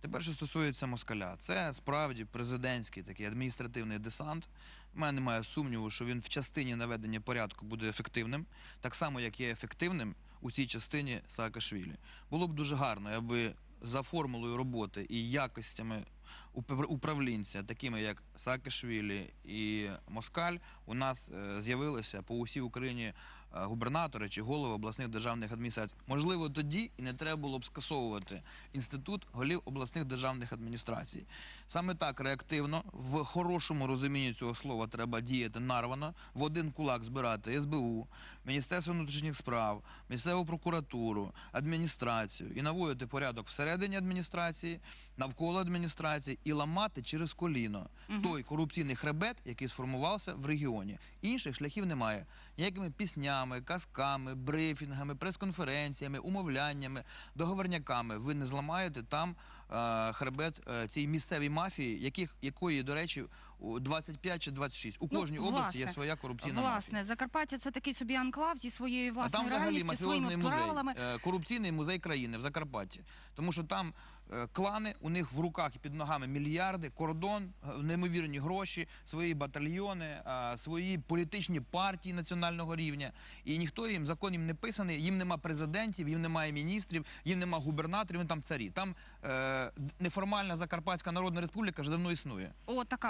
Тепер, що стосується москаля, це справді президентський такий адміністративний десант. У мене немає сумніву, що він в частині наведення порядку буде ефективним, так само як є ефективним у цій частині Саакашвілі. Було б дуже гарно, аби за формулою роботи і якостями управлінця, такими як Саакашвілі і Москаль, у нас е, з'явилися по усій Україні е, губернатори чи голови обласних державних адміністрацій. Можливо, тоді і не треба було б скасовувати інститут голів обласних державних адміністрацій. Саме так реактивно, в хорошому розумінні цього слова треба діяти нарвано, в один кулак збирати СБУ, Міністерство внутрішніх справ, місцеву прокуратуру, адміністрацію і наводити порядок всередині адміністрації, навколо адміністрації і ламати через коліно той корупційний хребет, який сформувався в регіоні. Інших шляхів немає. Ніякими піснями, казками, брифінгами, прес-конференціями, умовляннями, договорняками ви не зламаєте там хребет е, цій місцевій мафії, яких, якої, до речі, у 25 чи 26. У Ну, кожній області є своя корупційна Власне, мафія. Закарпаття це такий собі анклав зі своєю А власною там взагалі реальністю, своїми музей, правилами. е, корупційний музей країни в Закарпатті. Тому що там е, клани, у них в руках і під ногами мільярди, кордон, е, неймовірні гроші, свої батальйони, е, свої політичні партії національного рівня. І ніхто їм закон їм не писаний, їм нема президентів, їм немає міністрів, їм нема губернаторів, вони там царі. Там е, неформальна Закарпатська Народна Республіка вже давно існує. О, така